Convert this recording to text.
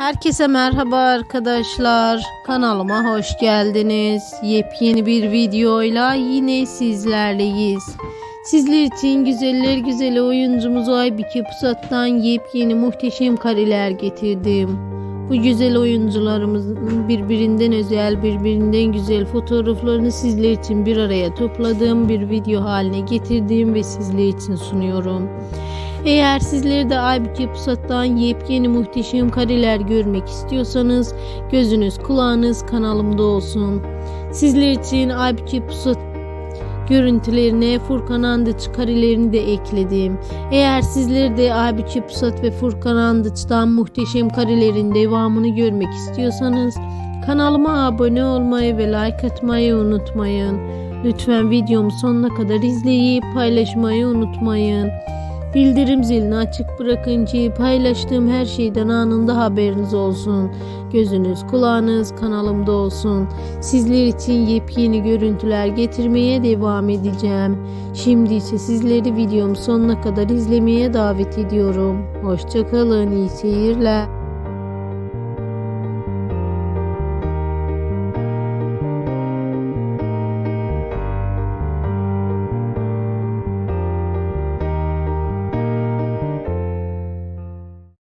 Herkese merhaba arkadaşlar. Kanalıma hoş geldiniz. Yepyeni bir videoyla yine sizlerleyiz. Sizler için güzeller güzeli oyuncumuz Aybike Pusat'tan yepyeni muhteşem kareler getirdim. Bu güzel oyuncularımızın birbirinden özel, birbirinden güzel fotoğraflarını sizler için bir araya topladığım bir video haline getirdim ve sizler için sunuyorum. Eğer sizler de Aybüke Pusat'tan yepyeni muhteşem kareler görmek istiyorsanız gözünüz kulağınız kanalımda olsun. Sizler için Aybüke Pusat görüntülerine Furkan Andıç karelerini de ekledim. Eğer sizler de Aybüke Pusat ve Furkan Andıç'tan muhteşem karelerin devamını görmek istiyorsanız kanalıma abone olmayı ve like atmayı unutmayın. Lütfen videomu sonuna kadar izleyip paylaşmayı unutmayın. Bildirim zilini açık bırakın ki paylaştığım her şeyden anında haberiniz olsun. Gözünüz kulağınız kanalımda olsun. Sizler için yepyeni görüntüler getirmeye devam edeceğim. Şimdi ise sizleri videomu sonuna kadar izlemeye davet ediyorum. Hoşçakalın, iyi seyirler.